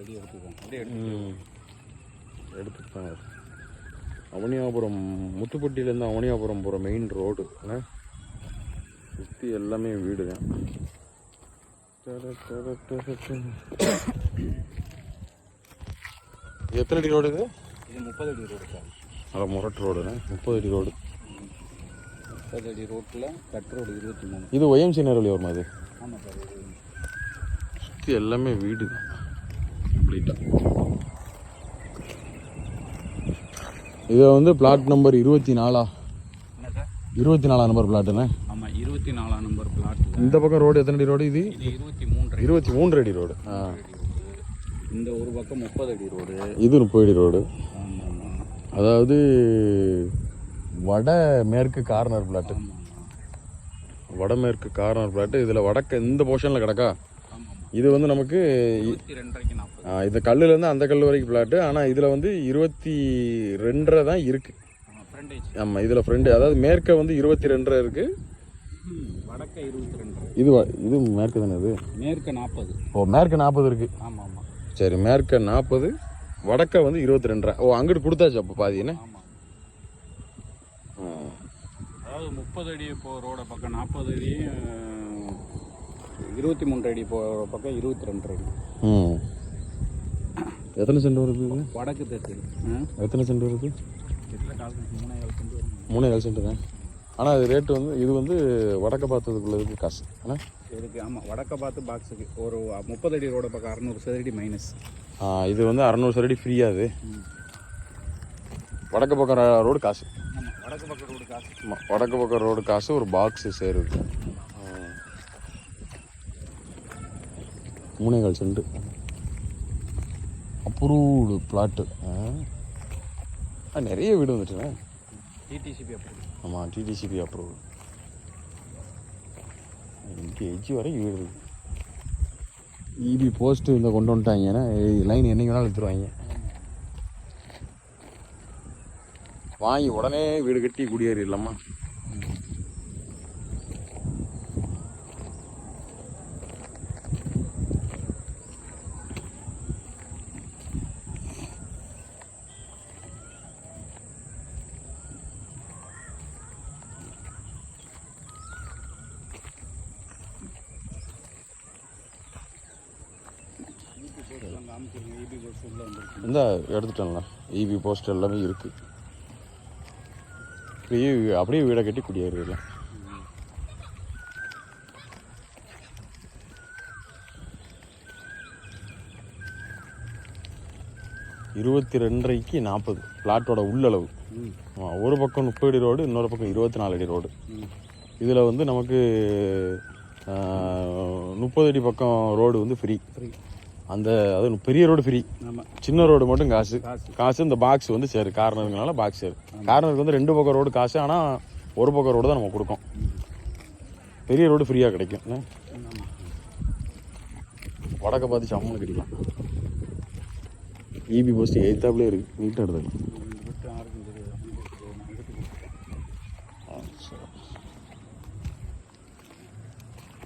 அடி எடுத்துக்கோங்க அப்படியே எடுத்துட்டாங்க அவனியாபுரம் முத்துப்பட்டியிலேருந்து அவனியாபுரம் போகிற மெயின் ரோடு சுற்றி எல்லாமே வீடு தான். எத்தனை அடி ரோடு இது? இது முப்பது அடி ரோடு சார். நல்லா முரட்டு ரோடுண்ணே முப்பது அடி ரோடு முப்பது அடி ரோட்டில் கட் ரோடு இருபத்தி மூணு. இது ஒய்எம்சி நேரில் வருமா இது? ஆமாம் சார் சுற்றி எல்லாமே வீடு தான். கம்ப்ளீட்டாக இது வந்து பிளாட் நம்பர் இருபத்தி நாலா இருபத்தி நாலாம் நம்பர் பிளாட்டுண்ணே ஆமாம் இருபத்தி நாலாம் நம்பர் பிளாட்டில் இந்த பக்கம் ரோடு எத்தனை அடி ரோடு இது? இருபத்தி மூன்று இருபத்தி மூன்று அடி ரோடு ஆ இந்த ஒரு பக்கம் முப்பது அடி ரோடு இது முப்பது அடி ரோடு அதாவது வட மேற்கு கார்னர் பிளாட்டு வடமேற்கு கார்னர் பிளாட்டு இதில் வடக்கு இந்த போர்ஷனில் கிடக்கா? இது வந்து நமக்கு இந்த கல்லுலேருந்து அந்த கல் வரைக்கும் பிளாட்டு ஆனால் இதில் வந்து இருபத்தி ரெண்டரை தான் இருக்குது ஆமாம் இதில் ஃப்ரெண்டு அதாவது மேற்க வந்து இருபத்தி ரெண்டரை இருக்குது வடக்க இருபத்தி ரெண்டரை. இது வ- இது மேற்கு தானே இது? மேற்க நாற்பது. ஓ மேற்கு நாற்பது இருக்குது ஆமாம் ஆமாம் சரி மேற்க நாற்பது வடக்க வந்து இருபத்தி ரெண்டரை. ஓ அங்கிட்டு கொடுத்தாச்சு அப்போ பாதி என்ன? அதாவது முப்பது அடி இப்போ ரோட பக்கம் நாற்பது அடி அஹ், இருபத்தி மூன்று அடி போகிற பக்கம் இருபத்தி ரெண்டு அடி. ம். எத்தனை சென்ட் வருது இது? வடக்கு தெற்கு. எத்தனை சென்ட் வருது? இதில் கால் சென்ட். மூணே தான் ஆனால் அது ரேட்டு வந்து இது வந்து வடக்க பார்த்ததுக்குள்ளதுக்கு காசு. ஆனால் இதுக்கு ஆமாம் வடக்க பார்த்து பாக்ஸுக்கு ஒரு முப்பது அடி ரோட பக்கம் அறநூறு சதுரடி மைனஸ் இது வந்து அறநூறு சரடி ஃப்ரீயாது வடக்கு பக்கம் ரோடு காசு. ஆமாம் வடக்கு பக்கம் ரோடு காசு. ஆமா, வடக்கு பக்கம் ரோடு காசு ஒரு பாக்ஸு சேருது. மூணேகால் சென்ட் அப்ரூவ்டு பிளாட்டு நிறைய வீடு வந்துட்டுண்ணே டிடிசிபி அப்படி ஆமாம் டிடிசிபி அப்ரூவ் இங்கே எஜ்ஜி வரைக்கும் வீடு இருக்கு. இபி போஸ்ட்டு இந்த கொண்டு வந்துட்டாங்கன்னா லைன் என்னைக்கு வேணாலும் எடுத்துருவாங்க. வாங்கி உடனே வீடு கட்டி குடியேறிடலாமா? இந்த எடுத்துட்டோம்ல இபி போஸ்ட் எல்லாமே இருக்குது அப்படியே அப்படியே வீடை கட்டி குடியேறிடலாம் இருபத்தி ரெண்டரைக்கு நாற்பது பிளாட்டோட உள்ளளவு. ஒரு பக்கம் முப்பது அடி ரோடு இன்னொரு பக்கம் இருபத்தி நாலு அடி ரோடு. இதில் வந்து நமக்கு முப்பது அடி பக்கம் ரோடு வந்து ஃப்ரீ அந்த அது பெரிய ரோடு ஃப்ரீ சின்ன ரோடு மட்டும் காசு. காசு. இந்த பாக்ஸ் வந்து சரி. கார்னருங்கனால பாக்ஸ் சரி. கார்னருக்கு வந்து ரெண்டு பக்கம் ரோடு காசு ஆனால் ஒரு பக்கம் ரோடு தான் நம்ம கொடுக்கோம். பெரிய ரோடு ஃப்ரீயாக கிடைக்கும். வடக்க பார்த்து சம்மனு கிடைக்கலாம் இபி போஸ்ட் எய்த்தாப்லேயே இருக்குது நீட்டாக எடுத்துக்கலாம்.